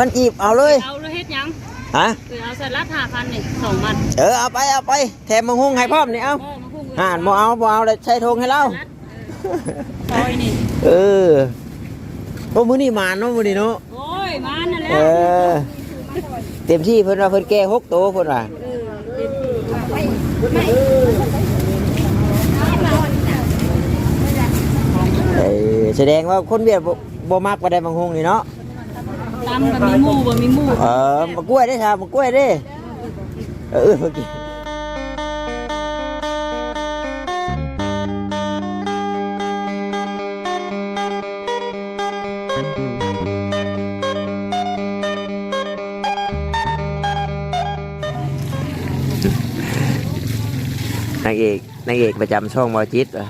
พันกีบเอาเลยเอาเลยเฮ็ดหยังฮะคือเอาใส่รัดห้าพันนี่สองมัดเออเอาไปเอาไปแถมมังหุงให้พร้อมนี่เอาโอ้มาพุ่งอ่านบ่เอาบ่เอาเลยใช้ธงให้เรารัดเออซอยนี่เออโอ้มื้อนี้หมานเนาะมื้อนี้เนาะโอ้ยมานั่นแหละเออเต็มที่เพิ่นว่าเพิ่นแก้หกโตเพิ่นว่าเออแสดงว่าคนเวียดบ่บ่มักบ่ได้บางฮงนี่เนาะ ตำแบบมีหมูบ่มีหมูเออมากล้วยได้ครับมากล้วยได้เออเมื่อกี้นางเอกนางเอกประจำช่องบอจิตเหรอ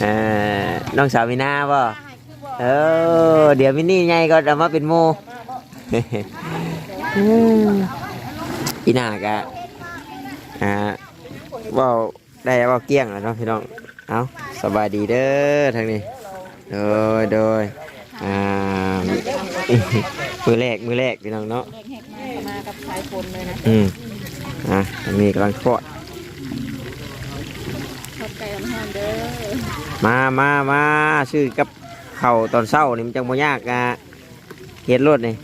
เอ่อน้องสาวมีนาบ่ เออเดี๋ยวมินี่ไงก็เอามาเป็นโมอีน่ากะอ่าเว่าได้เว่าเกลี้ยงแล้วเนาะพี่น้องเอาสบายดีเด้อทางนี้โดยโดยอ่ามือแรกมือแรกพี่น้องเนาะมากับสายฝนเลยนะอืมอะทางนี้กำลังทอดขอบใจกันฮอนเด้อมามามาชื่อกับ เข่าตอนเช้านี่มันจังบ่ยากอะเฮ็ดรถนี่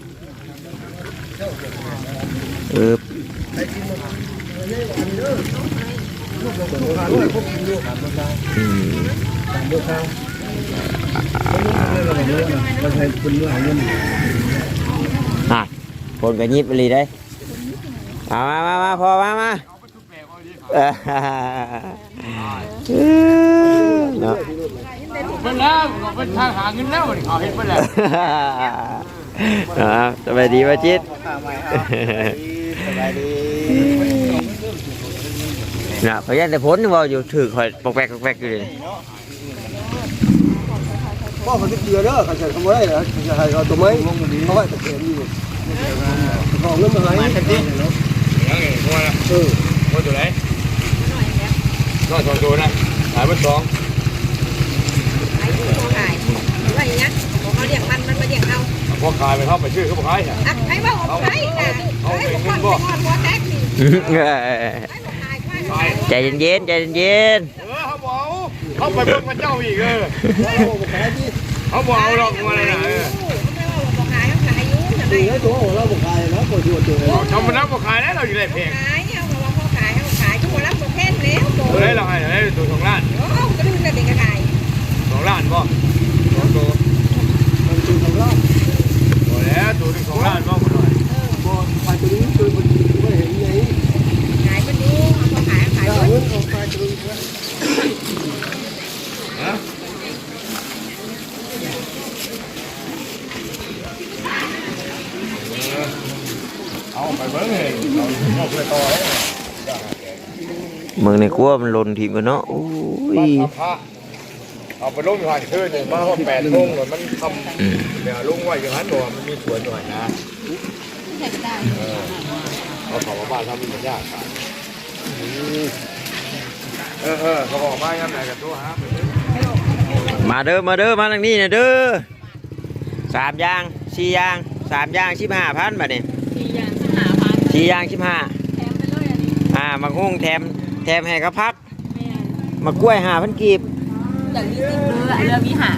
เอออืมอะคนก็ยิบไปเลยได้มามามาพอมามาเออเนาะ มันแล้วมันทางหาเงินแล้วมันเขาเห็นมันแล้วครับสบายดีป่ะจิตสบายดีนะพยันแต่พ้นว่าอยู่ถือคอยปอกแปกปอกแปกอยู่เลยพ่อเขาจะเกลือเด้อเขาใส่คำว่าอะไรเหรอจะให้เขาตัวไม้เขาไว้ตะเกียบอยู่ของเงินมาให้มาทันทียังไงมัวละเออมัวตัวไหนน้อยสองตัวนะหายไปสอง ขายผู้ขายว่าอย่างนี้เขาเลี้ยงมันมันมาเลี้ยงเราพอขายไปเข้าไปชื่อเขาบอกขายอะอะไอ้บ้าของใครน่ะไอ้บุคคลเป็นคนหัวแตกนี่ไอ้บุคคลขายใจเย็นๆใจเย็นเออเขาบอกเขาไปเบิ่งพระเจ้าอีกเออเขาบอกเอาดอกมาเลยนะเออไม่ว่าบุคคลขายยุ่งทำไมตีให้ตัวของเราบุกขายแล้วปวดหัวตัวเลยทำมันนับพอขายแล้วเราอยู่ไรเพลงขายเขาบอกว่าเขาขายเขาขายทุกคนรับบุคคลแล้วโตตัวไหนเราให้เราตัวสองล้านโอ้ก็ดูแต่เด็กขาย สองล้านบ่สองตัวมันตีของเราตัวแล้วตัวหนึ่งสองล้านบ่หมดเลยพอขายตัวนี้คือมันไม่เห็นไงขายมันดูเขาขายขายถ้าด้วยเงินของขายตัวนี้ฮะเอาไปเบิ่งเลยเอาไปต่อเลยๆเมืองในครัวมันหล่นทีมันเนาะโอ้ยบ้านทำพระ เอาไปลงอยู่หันคืนหนึ่งมาว่าแปดโมงหน่อยมันทำเดี๋ยวลุงไว้อย่างนั้นบอกมันมีสวนหน่อยนะเออเขาบอกว่าบ้านทำมันยากครับเออเออเขาบอกว่ายังไงกับตัวฮะมาเด้อมาเด้อมาทางนี้นะเด้อสามอยางสี่อยางสามอยางสิบห้าพันบาทนี่สี่อย่างสิบห้าพันสี่อยางสิบห้าแถมไปเลยอันนี้อ่ามาหุ้งแถมแถมให้กับพักแม่นมากล้วยหาพันกีบ อย่างนี้ติดเรือเรือมีหา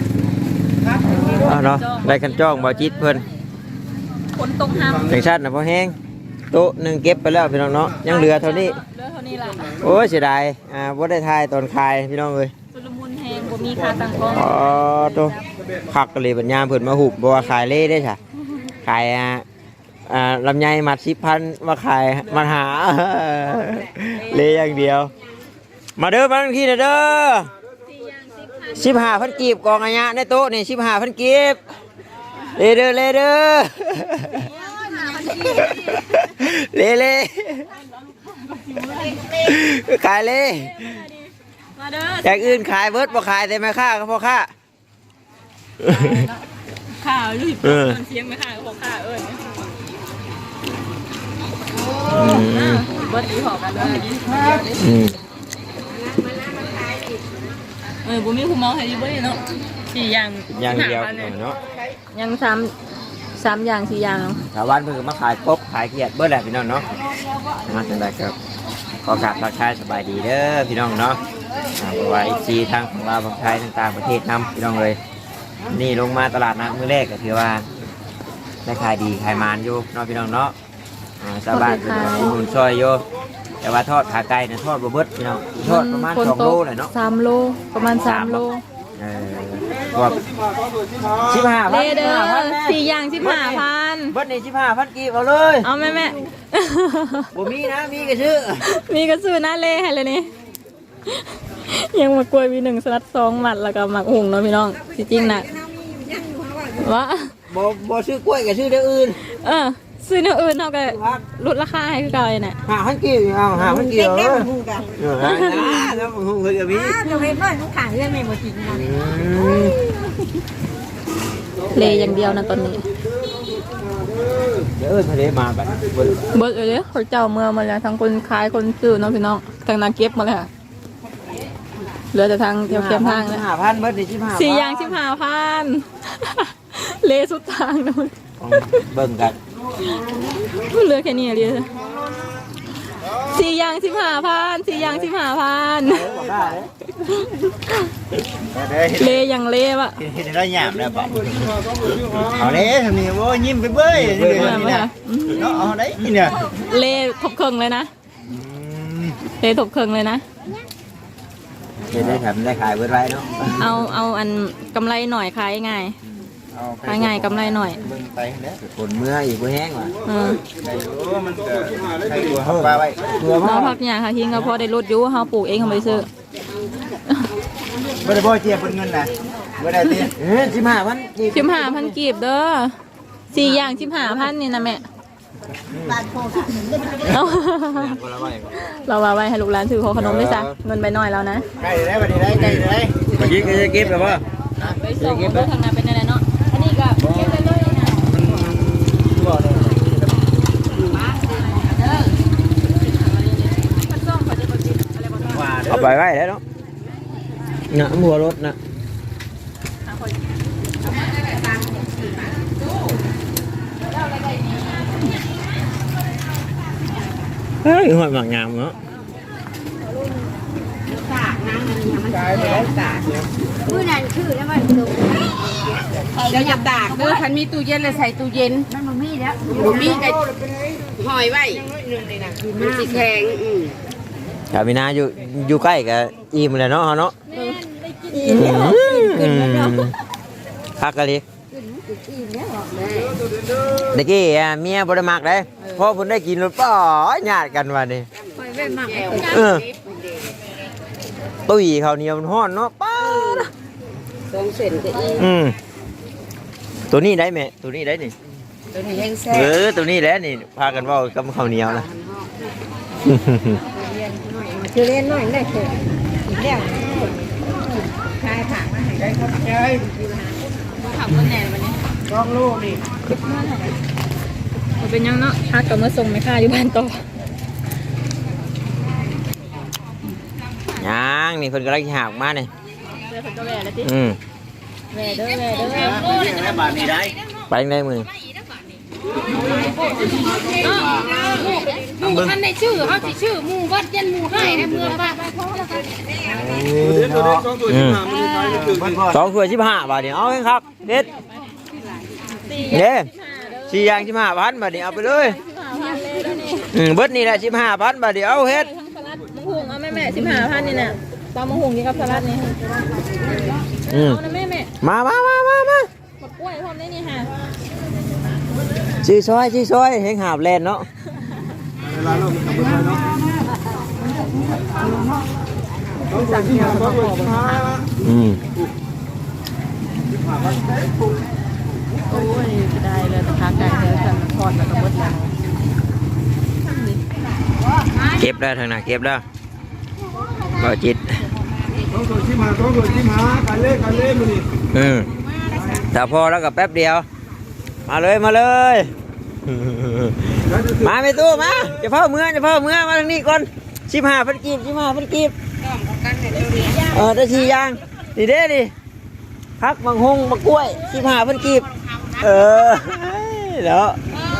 เอาเนาะได้กันจ้องบ่จิตเพิ่นคนตรงห้ามจังชัดนะพอแห้งโต๊ะหนึ่งเก็บไปแล้วพี่น้องเนาะยังเหลือเท่านี้เรือเท่านี้แหละโอ้ยเสียดายอ่าบ่ได้ทายตอนคายพี่น้องเอ้ยชุลมุนแหงบ่มีค่าตังค์กล้องอ๋อโตคักกะเลยปัญญามเพิ่นมาหุบบ่ว่าขายเล่ได้จ้ะขายอ่าอ่าลำไยมัด10,000มาขายมาหา เล่อย่างเดียว มาเด้อมาทางที่เด้อ 15,000กีบกองอัญญะในโต๊ะนี่15,000กีบเลเด้อเลเด้อเลเลขายเลยมาเด้ออย่างอื่นขายเบิร์ดบ่ขายแต่ไม่ค่าก็พอค่าข่าวรีบเออเสียงไม่ข่าวก็บอกข่าวเอิญอืมเบิดดีหอกกันเลยอืม เออบุมีคุณมองให้ดีบ่ได้เนาะสี่อย่างอย่างเดียว15,000นี่เนาะยังซ้สามอย่างสี่อย่างชาวบ้านเพิ่งมาขายกบขายเขียดเบิ้ลแหละพี่น้องเนาะมาจังไดครับขอกราบทักทายสบายดีเด้อพี่น้องเนาะอ่าเพราะว่าอีซีทางของเราวของไทยต่างๆประเทศนำพี่น้องเลย นี่ลงมาตลาดนัดมื้อแรกก็ถือว่าได้ขายดีขายมานอยู่เนาะพี่น้องเนาะอ่าชาวบ้านเป็นคนหุ่นซอยอยู่แต่ว่าทอดขาไก่เนี่ยทอดบ่เบิดพี่น้องทอดประมาณคนสองโตโลเลยเนาะสามโลประมาณสามโลเออว่าสิบห้าพัเลนเด้อพันสี่อย่างสิบห้าพันเบิดในสิบห้าพันกีบเอาเลยเอาแม่แม่บ่มีนะมีก็ชื่อมีกระสือหน้าเล่ให้เลยนี่ยังมากล้วยมีหนึ่งสลัดสองหมัดแล้วก็หมักหุงเนาะพี่น้องจริงๆนะว่าบ่บ่ซื้อกล้วยก็ซื้อเด้ออื่น เออ ซื้อเนื้ออื่นเขาก็ลดราคาให้คือเก่าเลยน่ะหาพันกีบเอาหาพันกีบเอาเด็กเลยๆหูกันเออหานะแล้วมึงเพิ่นก็มีอ้าวเราเห็นว่าลูกขางเรื่องไม่มากินกันอืมเลอย่างเดียวนะตอนนี้เดี๋ยวเอิ้นทะเลมาบัดเบิดเบิร์ดเลยเขาเจ้าเมืองมาแล้วทั้งคนขายคนซื้อเนาะพี่น้องทางนาเก็บมาแล้วเหลือแต่ทางแถวแคมทางแล้วห้าพันเบิดในสิบห้าสี่อย่างสิบห้าพัน เลสุดทางนะมันเบิ่งกัน เหลือแค่นี้อะเดียวสี่อย่างสิบห้าพันสี่อย่างสิบห้าพันเลอย่างเลวะเห็นได้หยามแล้วบ่เอาเด้ทำนี่โอ้ยิ้มไปเบ้ยนี่เมื่อนี่เมื่อนะเนาะเอาได้นี่เนี่ยเลทบเคิงเลยนะเลทบเคิงเลยนะเห็นได้ทำได้ขายเบิดไว้เนาะเอาเอาอันกำไรหน่อยขายง่ายเอาไป ขายง่ายกำไรหน่อยเบิ่งไปเด้อฝนเมื่ออีกบ่แห้งว่ะเออได้อยู่มันก็ให้ตัวเฮาปลาไว้ตัวเราเฮาพักอย่างค่ะทิ้งก็พอได้ลดอยุเขาปลูกเองเขาไปซื้อบ่ได้บ่เจียบเป็นเงินน่ะบ่ได้ติเอ้ย15,000กีบชิมหาพันกีบเด้อสี่อย่างชิมหาพันนี่นะแม่เอาคนละไว้เราว่าไว้ให้ลูกหลานซื้อขอขนมด้วยจ้ะเงินไปหน่อยแล้วนะใกล้ได้บัดนี้ได้ใกล้ได้เมื่อกี้ก็จะเก็บแล้วบ่ไปส่งรถทางงานเป็นอะไรเนาะอันนี้ก็เก็บไปเลยนะ เอาไปไว้แล้วเนาะนะหัวรถนะเฮ้ยหอยหมากงามเนาะมือนั่นชื่อแล้วมันดูเดี๋ยวอย่าตากเด้อคันมีตู้เย็นเลยใส่ตู้เย็นมันมันมีแล้วบ่มีก็หอยไว้มันสิแข็งอืม ครับพี่นาอยู่อยู่ใกล้กับอิ่มเลยเนาะเฮาเนาะอืมคักกะลิเด็กกี้อะเมียบ่ได้มักเลยพอเพิ่นได้กินแล้วป้อญาติกันว่านี่คอยเว้นมากเออตุ้ยข้าวเหนียวมันฮ้อนเนาะป้านะสองเส้นก็อีกอืมตัวนี้ได้ไหมตัวนี้ได้นี่ตัวนี้แห้งแซ่เอบอตัวนี้แหละนี่พากันเว้ากับข้าวเหนียวนะ คือเล่นน้อยได้เถอะอีกแล้วคลายผักมาให้ขับรถแหน่วันนี้ต้องลูกนี่มันเป็นยังเนาะพักกับเมื่อส่งไม่ค่าอยู่บ้านต่อยังนี่เพิ่นกำลังสิหาออกมานี่เดี๋ยวผมก็แหว่แล้วจิอืมแหว่เด้อแหว่เด้อไปจังได้มือ หมู่มันในชื่อเขาสิชื่อหมู่วัดยันหมู่ให้ให้เมืองบ้านอืมสองถ้วยสิบห้าบาทนี่เอาเองครับเด็ดเด้สี่อย่างสิบห้าพันบาทนี่เอาไปเลยอืมเบิดนี่แหละสิบห้าพันบาทเดียวเอาเฮ็ดทั้งสลัดมะฮุงเอาแม่แม่สิบห้าพันนี่น่ะตามมะฮุงนี่กับสลัดนี่อืมเอานะแม่แม่มามามามามาหมดกล้วยพร้อมได้นี่ค่ะ ซีซอยซีซอยเฮงหาบแลนเนาะอืมโอ้ยได้เลยแต่ขาไก่เธอสั่นทอดแล้วก็หมดแล้วเก็บได้ทางหนเก็บได้บ่จิตต้องตัวชิมหาต้องตัวชิมหาการเล่การเล่มันนี่อืมแต่พอแล้วก็แป๊บเดียว มาเลยมาเลย มาไปตู้มาจะเพิ่มเมื่อจะเพิ่มเมื่อมาทางนี้ก่อนชิบห้าพันกีบชิบห้าพันกีบเออได้ชียางดีเด้ดิพักบางหงบางกล้วยชิบห้าพันกีบเออเนาะ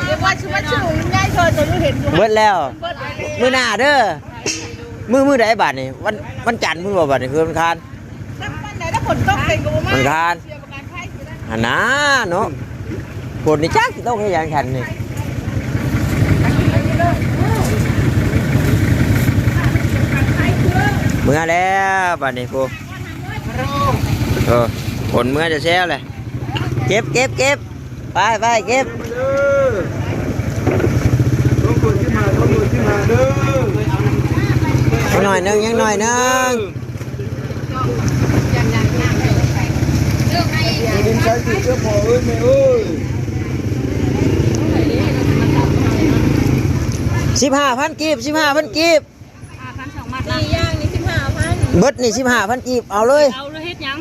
เรียกว่าชื่อว่าชื่อลุงง่ายเธอจะรู้เห็นอยู่เบิดแล้วเบิดไปเลยมื้อหน้าเด้อมื้อมื้อใดบาดนี่วันวันจันทร์มื้อบ่บาดนี่คือวันคานตั้งบ้านไหนถ้าฝนตกเป็นกูมาวันคานเชียร์ประกันภัยสิได้หันนะเนาะ ฝนนี่จักสิต้องให้ยังคันนี่เมื่อแล้วบาดนี้พูเออฝนเมื่อจะแช่เลยเก็บเก็บเก็บไปไปเก็บเด้อต้องกดขึ้นมาต้องกดขึ้นมาเด้อยังหน่อยหนึงยังหน่อยหนึงดินใช้ติดเสื้อพอเอ้ยแม่เอ้ย สิบห้าพันกีบสิบห้าพันกีบสี่ย่างนี่สิบห้าพันเบิดนี่สิบห้าพันกีบเอาเลยเอาเลยเฮ็ดหยัง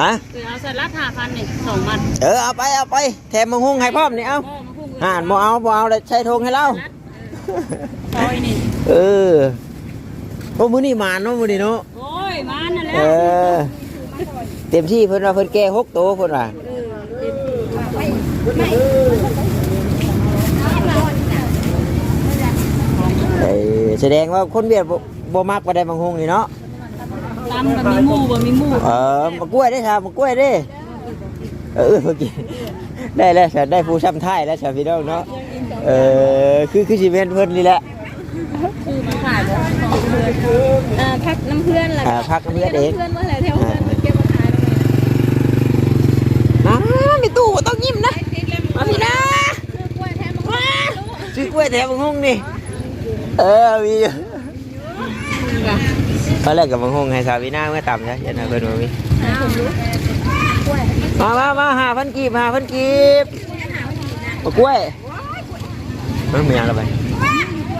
ฮะคือเอาใส่รัดห้าพันนี่สองมัดเออเอาไปเอาไปแถมมังหุงให้พร้อมนี่เอาโอ้มาพุ่งอ่านบ่เอาบ่เอาเลยใช้ธงให้เราซอยนี่เออโอ้มื้อนี้หมานเนาะมื้อนี้เนาะโอ้ยมานั่นแหเอละอเต็มที่เพิ่นว่าเพิ่นแก้หกโตวเพิ่นว่าเอ้ย แสดงว่าคนเวียดบ่บ่มักบ่ได้บางฮงนี่เนาะตำแบบมีหมู่บ่มีหมู่เออมากล้วยได้ครับมากล้วยได้เออเมื่อกี้ได้แล้วฉันได้ผู้ช้ำท้ายแล้วฉันพี่น้องเนาะเออคือคือสิเมนเพิ่นนี่แหละคือมาขายบ่ของเพื่อนอ่าพักน้ำเพื่อนล่ะอ่าพักน้ำเพื่อนเองเพื่อนเมื่อไหร่แถวเพื่อนมันเก็บมาขายแล้วนะมีตู้บ่ต้องยิ้มนะมาพี่นะซื้อกล้วยแถมมาซื้อกล้วยแถมบางฮงนี่ เออมีอยู่เขาเลิกกับบางฮงให้สาวีนาเมื่อต่ำใช่ยันนะเพิ่นมามีมามามาหาพันกีบหาพันกีบมากล้วยมันมีอะไรไป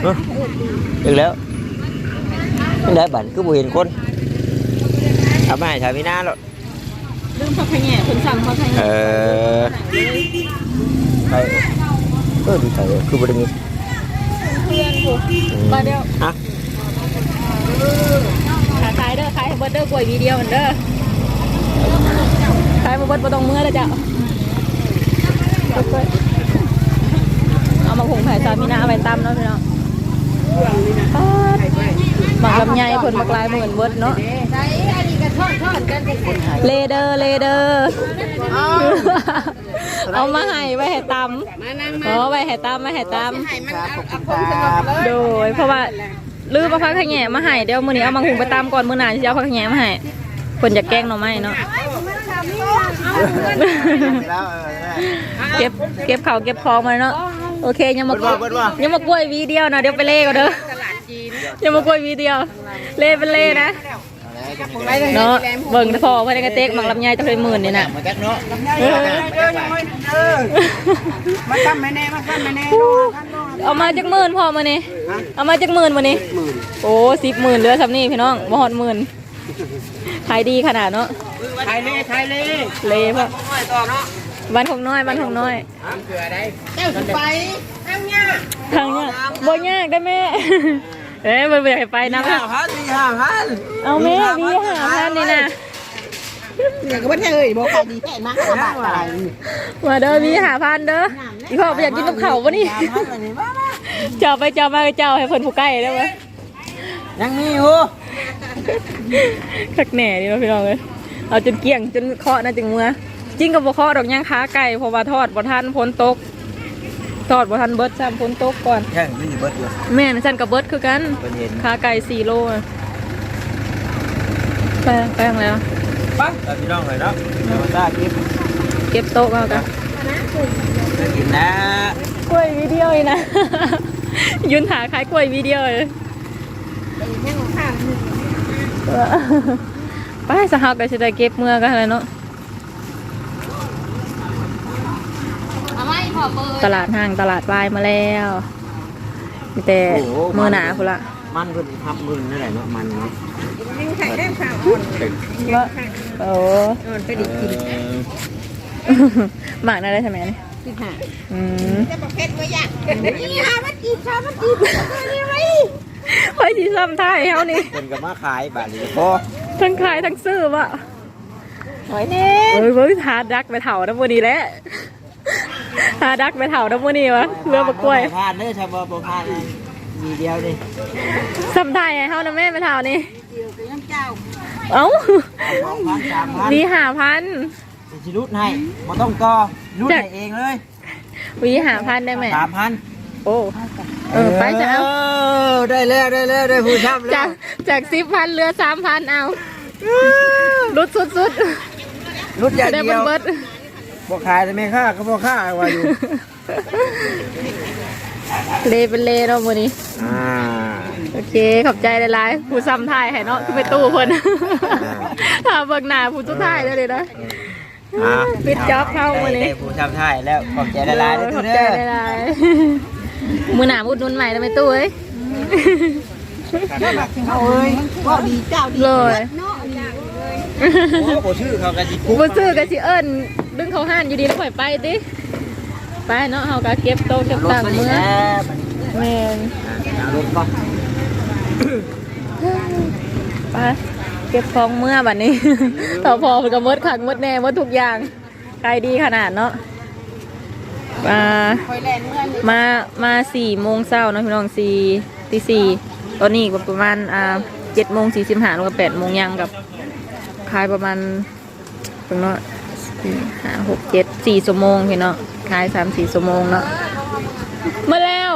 เอ้อถึงแล้วไม่ได้บัตรคือบ่เห็นคนเอามาให้สาวีนาแล้วลืมพักขะแหน่คนสั่งพักขะแหเอน่อไปเออดีใจเออคือบ่ได้มี เพื่อนผูกมาเดียวอะขาขายเด้อขายให้เบิดเด้อกล้วยวีเดียวเหมือนเด้อขายมาเบิดบ่ต้องเมื่อเลยจ้ะเอามาหุงไผ่ซามินาเอาไปตำเนาะพี่น้องป๊าดหมักลำไยผลหมักลายเหมือนเบิดเนาะ เป็นคนเลเดอร์เลเดอร์เอามาให้ไว้ให้ตมานั่งำมาอ๋อไว้ให้ตำไว้ให้ตให้มันเอาเอาคนสนุกเลำยโดยเพราะว่าลืมมาพักขะแหน่มาให้เดี๋ยวมื้อนี้เอามาหุงไปตำก่อนมื้อหน้าสิเอาพักขะแหน่มาให้คนจะแกล้งหน่อไม้เนาะเก็บเก็บเขาวเก็บของมาเนาะโอเคยังมากล้วยยังมากล้วยวีเดียวนะเดี๋ยวไปเล่ก่อนเด้อตลาดจีนยังมากล้วยวีเดียว เล่เป็นเล่นะ เนาะเบิ่งแต่พอเพื่อนกระเตกหมักลำไยตะเลยหมื่นนี่น่ะมาจักเนาะเออมาทำไม่แน่มาทำไม่แน่เอามาจากหมื่นพอมานี่เอามาจากหมื่นมานี่โอ้สิบหมื่นเหลือสำนี่พี่น้องบ่ฮอดหมื่นขายดีขนาดเนาะไทยเล่ไทยเล่เล่พ่อบ้านของน้อยบ้านของน้อยเจ้าสิไปทางเนี้ยทางเนี้ยบ่ยากได้แม่ เอ้ยมันบ่อยากให้ไปนะห้าพันสี่ห้าพันเอาแม่วีหาพันนี่นะอยากกับว่าเฮ้ยบอกใครดีแค่มากกว่าบาทอะไรมาเด้อวีหาพันเด้ออีพ่อบ่อยากกินกับเขาวปะนี่เจ้าไปเจ้ามาเจ้าให้เพิ่นผู้ใกล้ได้ไหมยังมีอยู่คักแหน่ดีเนาะพี่น้องเอ้ยเอาจนเกลี้ยงจนเคาะนะจึงเมื่อจริงกับบ่เคาะดอกย่างขาไก่เพราะว่าทอดบ่ทันพ้นตก ทอดบ่ทันเบิดซ้ำพ้นตกก่อนแข่งมีเบิดอยู่แม่นฉันกับเบิดคือกันเป็นเห็นขาไก่4โลอะไปไปทางไหนวะปั๊บตอนพี่น้องเลยเนาะเดี๋ยวมาตากินเก็บโต๊ะมากันกินนะกล้วยวิดีโออีกนะ ยืนหาขายกล้วยวิดีโอเลยไปสหก็จะได้เก็บเมื่อกันเลยเนาะ ตลาดห้างตลาดวายมาแล้วมีแต่มือหนาพุ่นละมันเพิ่นทับมือนั่นแหละเนาะมันเนาะไข่แดงขาวว่าโอ้อ่อนไปดิกินหมากนั่นได้ใช่ไหมนี่สิหาอืมจะบอกเพชรไว้ยากนี่หามันจีบชามันจีบนี่ไว้ไว้ที่ซ้ำท้ายเขานี่เพิ่นก็มาขายบาทนี้พอทั้งขายทั้งซื้อวะหอยเน่เฮ้ยเว้ยทาดักไปเถานะพอดีแหล้ว หาดักไปเถาน้ำมือนี่วะเรือมากล้วยผ่านเด้อชาวบ้านบ่ผ่านมีเดียวดิสำไทยให้เฮานะแม่ไปเถานี่เอ้าพันสามพันวีหาพันสิรุดให้บ่ต้องต่อรุดให้เองเลยวีหาพันได้ไหมสามพันโอ้เออไปจะเอาได้แล้วได้แล้วได้ผู้ชับแล้จาวกจากสิบพันเรือสามพันเอารุดสุดสุดรุดๆอย่างได้เดีเบิยดวเบิดบ่ขายแต่ไม่ค่าก็บ่ค่าว่าอยู่ เลเป็นเลเนาะมือนี้ อ่า โอเค ขอบใจหลายๆผู้ซ้ำถ่ายให้เนาะคือไปตู้เพิ่นถ้าเบิ่งหน้าผู้ทุกถ่ายได้เลยนะอ่า ปิดจ็อบเข้ามื้อนี้ ได้ผู้ชับไทยแล้วขอบใจหลายๆเด้อขทุอกบเด้ใจอหลายๆมือหนามุดนุนใหม่ได้ไหมตู้เอ้ยเอาเอ้ยก็ดีเจ้าดีเลยโอ้บ่ชื่อเขาก็สิคุกบ่ซื้อก็สิเอิ้น ดึงเขาห้านอยู่ดีแล้วปล่อยไปติไปเนาะเฮาก็เก็บโต๊ะเก็บตังค์มื้อแม่นรถบ่ไปเก็บของเมื่อบัดนี้ ต่อพอมันก็หมดคักหมดแน่หมดทุกอย่างไกลดีขนาดเนาะมาคอยแลนเมื่อนี้มามาสี่โมงเช้าเนาะพี่น้องสี่ตีสี่ตอนนี้ก็ประมาณอ่าเจ็ดโมงสี่สิบห้าลงกับแปดโมงยังกับขายประมาณตรงเนาะสี่ ห้าหกเจ็ดสี่ชั่วโมงพี่เนาะขายสามสี่ชั่วโมงเนาะมาแล้ว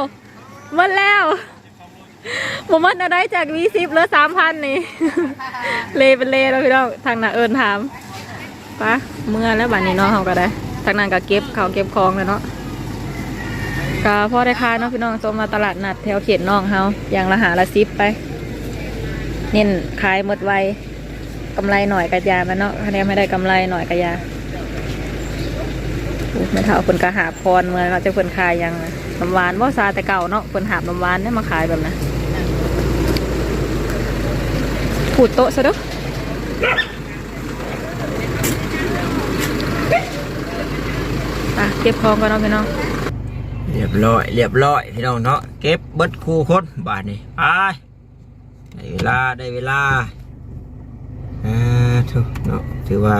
มาแล้วผมมันเอาได้จากวีสิบเหลือสามพันนี่ เลเป็นเลแล้วพี่น้องทางน่ะเอิญถามปะเมื่อแล้วบัดนี้เนาะเขาก็ได้ ทางนั้นก็เก็บเขาเก็บของเลยเนาะก็พ่อได้ค้าเนาะพี่น้องโซมาตลาดนัดแถวเขตน้องเฮาอย่างละหาละซิปไป เน้นขายหมดไวกำไรหน่อยกระยามันเนาะคะแนนไม่ได้กำไรหน่อยกระยา ไม่เท่าคนกระหาพรเมื่อเราจะเพิ่นขายยังน้ำหวานว่าซาแต่เก่าเนาะเพิ่นหาบน้ำหวานเนี่ยมาขายแบบนั้นขูดโต๊ะซะเด้ออะเก็บของก่อนเนาะพี่น้องเรียบร้อยเรียบร้อยพี่น้องเนาะเก็บเบิดคู่คนบาทนี้ไปได้เวลาได้เวลาอ่าทุกเนาะถือว่า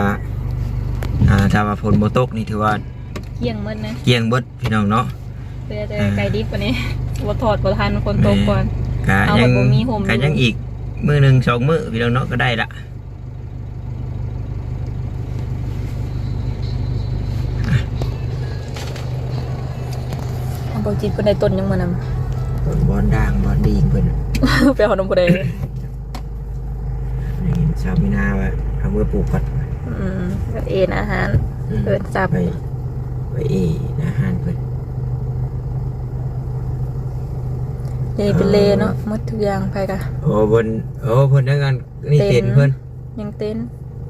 อ่าถ้าว่าฝนบ่ตกนี่ถือว่า กี่ยงหมดนะเกลี้ยงเบิดพี่น้องเนาะ เพื่อจะไก่ดิบกว่านี้บ่ถอดบ่ทันคนโตก่อน กะเอายังแบบบ่มีห่ม กะยังอีกมือหนึ่งสองมือพี่น้องเนาะก็ได้ละเอาบ่จิตเพิ่นได้ต้นยังมานำบอลบอลด่างบอลดีเพิ่นไปเอานำผู้ใดได้ยินชาวมินาว่าเอามือปลูกผัดอืมก็เอ็นอาหารเอิ้นจับ ไป ไปเอนะอาหารเพิ่นเลเป็นเลเนาะหมดทุกอย่างไปกะโอ้เพิ่นโอ้เพิ่นได้กันนี่เต็นเพิ่นยังเต้น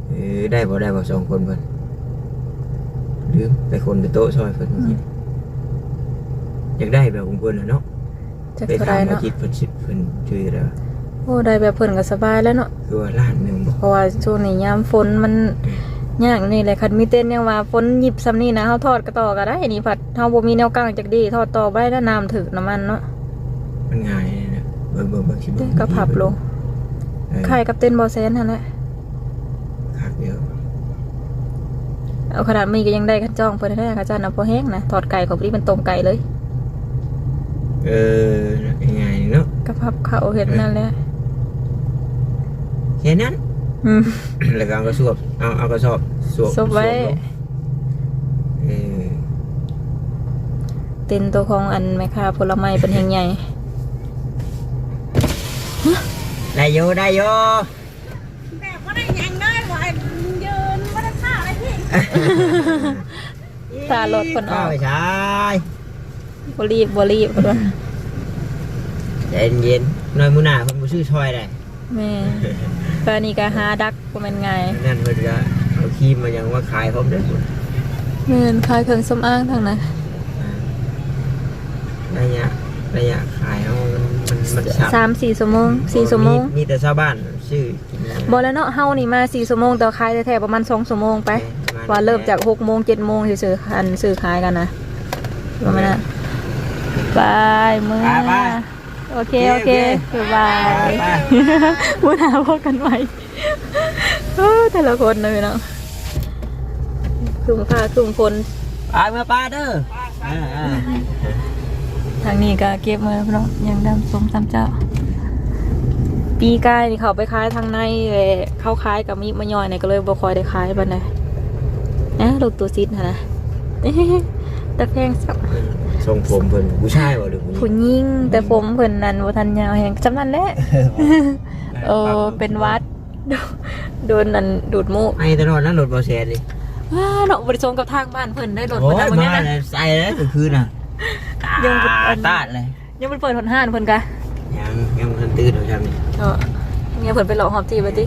เออได้บ่ได้บ่สองคนเพิ่นลืมไปคนไปโต๊ะซอยเพิ่นเมื่อกี้อยากได้แบบของเพิ่นน่ะเนาะจักไปท่าถาใดมาคิดเพิ่นสิเพิ่นช่วยแล้วโอ้ได้แบบเพิ่นก็สบายแล้วเนาะคือว่าล้านหนึงเพราะว่าช่วงนี้ยามฝนมัน ยากนี่แหละคันมีเต้นยังว่าฝนหยิบซ้ำนี่นะเฮาทอดก็ต่อก็ได้นี่ผัดเฮาบ่มีแนวกลางจักดีทอดต่อบ่ได้แล้วน้ำถึกน้ำมันเนาะมันง่ายนะเบิ่งเบิ่งเบิ่งสิเด้เบิ่งก็พับลงเออไข่กับเต้นบ่แซนนั่นแหละคักเดียวเอาขนาดมีก็ยังได้ขันจ้องเพิ่นได้ขันจ้านะพอแห้งนะทอดไก่ของพี่มันต้มไก่เลยเออง่ายๆเนาะกระพับข้าวเห็ดนั่นแหละแค่นั้น อืมแล้วก็เอากระสอบเอาเอากระสอบสวมซบไว้ลงเออเต็นตัวของอันแม่ค้าผลไม้เป็นแห่งใหญ่ได้โยได้โยแบบว่าได้ยังได้ว่ายืนว่าได้ท่าอะไรพี่ตารถคนอข้าอกวใช่บ่รีบบ่รีบเพิ่นว่าใจเย็นๆหน้อยมือหน้าเพิ่นบ่ชื่อชอยได้แม่ ปานี่ก็หาดักบ่แม่นไงายนั่นเพิ่นก็เอาครีมมายังว่าขายพร้อมเด้อพุ่นแม่นขายเครื่องสำอางทางนั้นระยะระยะขายเอามันมันมันชัดสามสี่ชั่วโมงสี่ชั่วโมงมีแต่ชาวบ้านชื่อกินนะบ่แล้วเนาะเฮานี่มาสี่ชั่วโมงแต่ขายแท้ๆประมาณสองชั่วโมงไปว่าเริ่มจากหกโมงเจ็ดโมงซื่อๆอันซื้อขายกันนะประมาณนั้นบายมือไปไป โอเค โอเคบ๊ายบายไปมื่อหนาพบกันใหม่โอ้แต่ละคนเลยเนาะคลุมผ้าคลุมฝนไปมาป้าเด้อไปอ่าอ่าทางนี้ก็เก็บมาพี่น้องยังดำสมตามเจ้า ปีกายนี่เขาไปขายทางในเลยเข้าขายกับมีมะย่อยเนี่ยก็เลยบ่ค่อยได้ขายปานใดนะลูกตัวซิดนะนะตะแพงสับ ทรงผมเพิ่นผู้ชายบ่หรือผู้หญิงผู้หญิงแต่ผมเพิ่นนั้นบ่ทันยาวแฮงจำนั้นแหละเออเป็นวัดโดนนั่นดูดมูกไอ้ตลอดนั้นรถบ่แซนดิว้าเนาะบ่ได้ชมกับทางบ้านเพิ่นได้รถโอ้เพิ่นยนำบ่มาแม่นเลนะยใส่แล้วก็คือน่ะยังบ่อัน ตาดเลยยังมันเปิดหนห้านเพิ่นกะยังยังบ่ทันตื่นหรอกครับนี่เออเมียเพิ่นไปหลอกหอบที่ไปติ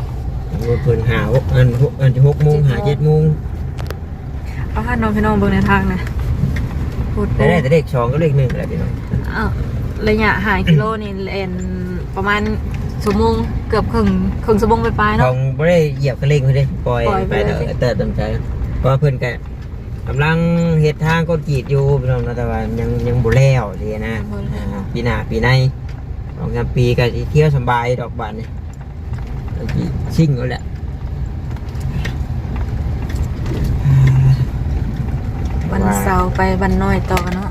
ยังบ่เพิ่นหาหกอันหกอันจะหกโมงหาเจ็ดโมงเอาพาน้องพี่น้องเบิ่งในทางนะ พูดได้ได้แต่เลขสองก็เลขหนึ่งแหละพี่น้องอ้าวระยะห่างกิโลนี่แอนประมาณชั่วโมงเกือบครึ่งครึ่งชั่วโมงไปปลายๆขอเนาะงบ่ได้เหยียบกระเล่งเพิ่นเด้ปล่อยปล่อยไปไปเถเลยสิอะเติร์ดตามใจเพราะว่าเพิ่นก็กำลังเฮ็ดทางก้นกรีดอยู่พี่น้องเนาะแต่ว่ายังยังบ่แล้วสินะอ่าปีหน้าปีในสองสามปีก็สิเที่ยวสำบายดอกบานนี่ก็สิชิ่งแล้วแหละ วันเสาร์ไปวันน้อยต่อเนาะ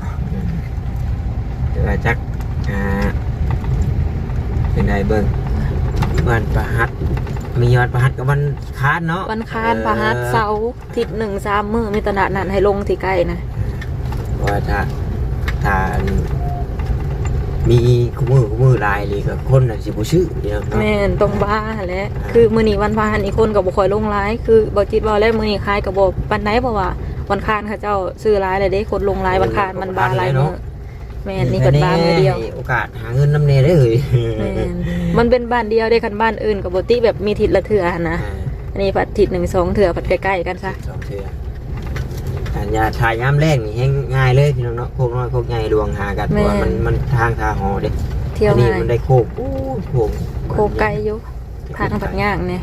แต่ว่าจักอ่าเป็นไดเบิ่งวันประหัสมีวันประหัสกับวันค้านเนาะวันคานพฤหัสเสาร์อาทิตย์หนึ่งสามมื้อมีตลาดนัดให้ลงที่ใกล้นะว่าถ้าถ้ามีคู่มือคู่มือหลายเลยก็คนน่ะสิบ่ชื่อนี่เนาะแม่นตรงบ้าหั่นแหละคือมื้อนี้วันพฤหัสนี่คนก็บ่ค่อยลงหลาย คือบ่จิตว่าแล้วมื้อนี้ขายก็บ่ปานใดเพราะว่า วันคานเขาเจ้าซื้อหลายเลยเด้คนลงหลายวันคานมันบาหลายมื้อแม่นนี่เพิ่นบามื้อเดียวให้โอกาสหาเงินนำเนได้เลยแม่นมันเป็นบ้านเดียวได้คันบ้านอื่นกับบ่ติแบบมีทิศละเถื่อหั่นนะอ่าอันนี้ผัดทิศหนึ่งสองเถื่อผัดใกล้ๆกันซะสองเทื่อการยาทายยามแรกนี่แห้งง่ายเลยพี่น้องเนาะโคกน้อยโคกใหญ่ดวงหากันเพราะว่ามันมันทางทาหอเด้เที่ยวอันนี้ง่ายมันได้โคกอู้โคกโคไกลอยู่ผ่านทางผักย่างเนี่ย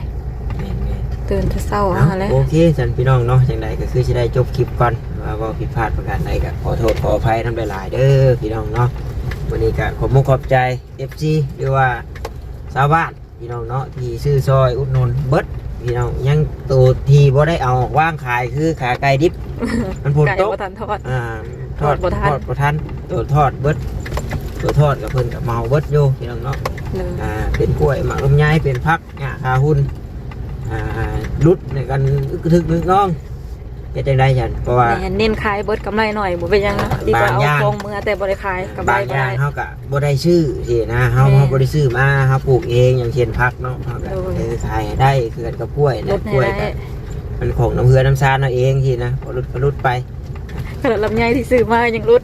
แม่นแม่นตื่นจะเศร้าเอาเอาแล้วโอเคสันพี่น้องเนาะจังใดก็คือจะได้จบคลิปก่อนว่าว่าผิดพลาดประการใดก็ขอโทษขออภัยทำหลายๆเด้อพี่น้องเนาะวันนี้ก็ขอบมุกขอบใจ FC หรือว่าชาวบ้านพี่น้องเนาะที่ซื้อซอยอุดหนุนเบิดพี่น้องยังตัวทีบ่ได้เอาออกว่างขายคือขาไก่ดิบ มันผลไก่ตกบ่ทันทอดอ่าทอดทอดบ่ทันทอดบ่ทันตัวทอดเบิดตัวทอดกับเพิ่นกับเมาเบิดอยู่พี่น้องเนาะเลยอ่าเป็นกล้วยหมากลำไยเป็นพักเนี่ยคาหุ้นอ่า รุดในกันอึกทึกนึกน้องจะจังได้ฉันเพราะว่าแม่นเน้นขายเบิดกำไรหน่อยบ่เป็นหยังนะดีกว่าบางเอาอย่างฟองมือแต่บ่ได้ขายกำไรบางอบ่ย่างได้เขากะบ่ได้ชื่อสินะเขาแม่เขาบ่ได้ซื้อมาเขาปลูกเองอย่างเช่นพักเนาะเขาก็โอ้ยเออขายให้ได้คือกันกับกล้วยลนะดกให้ล้วยได้ก็มันของน้ำเหือน้ำซานเอาเองสินะพอรุดก็รุดไปขนาดลำไยที่ซื้อมายังรุด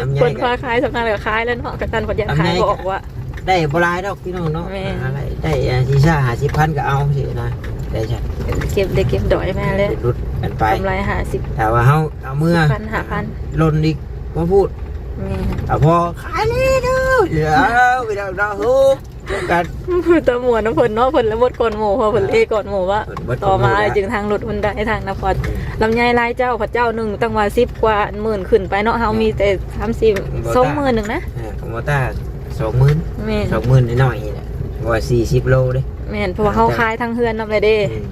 ลำไยคนก็ฟ้าขายสำนักเลยก็ขายแล้วเนาะกันตันพอยังขายลำไยบ่ออกว่า ได้บ่หลายดอกพี่น้องเนาะแม่ อะไรได้ชีซ่าหาสิพันก็เอาสินะได้ฉันเก็บได้เก็บดอยมาแล้วรุดกันไปกำไรหาสิบแต่ว่าเขาเอาเมื่อพันหาพันลนอีกมาพูดแม่เอาพอขายเลยเด้อเดี๋ยวไปเดาเดาฮูกัน ตะหมวนน้ำเพิ่นเนาะเพิ่นแล้วหมดก่อนหมู่พอเพิ่นเอก่อนหมู่ว่าเบิดก่ต่ออนหมู่มาแล้วจึงทางรถมันได้ทางนครลำไยรายเจ้าพระเจ้าหนึ่งตั้งว่าสิบกว่าหมื่นขึ้นไปเนาะเฮามีแต่สามสิบสองหมื่นหนึ่งนะอ่าของมอต้า สองหมื่นแม่นสองหมื่นนิดหน่อยนี่แหละว่าสี่สิบโลเด้แม่นเพราะว่าเฮาขายทั้งเฮือนนำเลยเด้อืม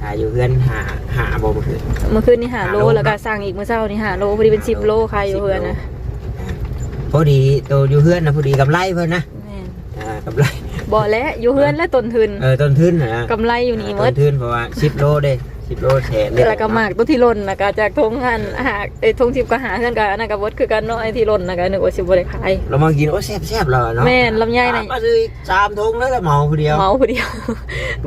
ขายอยู่เพื่อนหาหาบ่มาคือเมื่อคืนนี่หาโลหาโล แล้วก็สั่งอีกเมื่อเช้านี่หาโลพอดีเป็นสิบโลขายอยู่เฮือนนะพอดีโตอยู่เพื่อนนะพอดีกำไรเพิ่นนะแม่นอ่ากำไรบ่แล้วอยู่เฮือนและต้นทุนเออต้นทุนนะกำไรอยู่นี่หมต้ดนทุนเพราะว่าสิบโลเด้ สิบโลแถมเด้แล้วก็มากตัวที่หล่นนะก็จากทงหันหาไอ้ทงทิพย์ก็หาเฮือนก็อันนั้นก็บดคือกันเนาะไอ้ที่หล่นนะก็นึกว่าสิบ่ได้ขายเรามากินโอ้แซ่บแซ่บๆเราอะเนาะแม่นลำไยน่ะมาซื้ออีกสามถุงแล้วก็เหมาผู้เดียวเมาผู้เดียว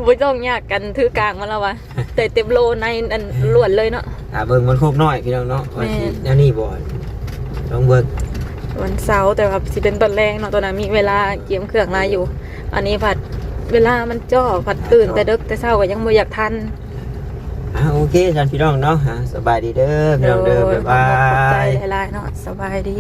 บ่ต้องยากกันถือกลางมาแล้ววะแต่เต็มโลในอันล้วนเลยเนาะอ่าเบิ่งมันโคกน้อยพี่น้องเนาะว่าสิแม่แนวนี้บ่ต้องเบิ่งวันเสาร์แต่ว่าสิเป็นตอนแรกเนาะตอนนั้นมีเวลาเกี่ยมเครื่องลายอยู่ อันนี้ผัดเวลามันจ่อผัดตื่นแต่ดึกแต่เช้าก็ยังบ่อยากทัน อ่าโอเคท่านพี่น้องเนาะอ่าสบายดีเด้อพี่น้องเด้อบ๊ายบาขอบใจย หลายๆเนาะสบายดี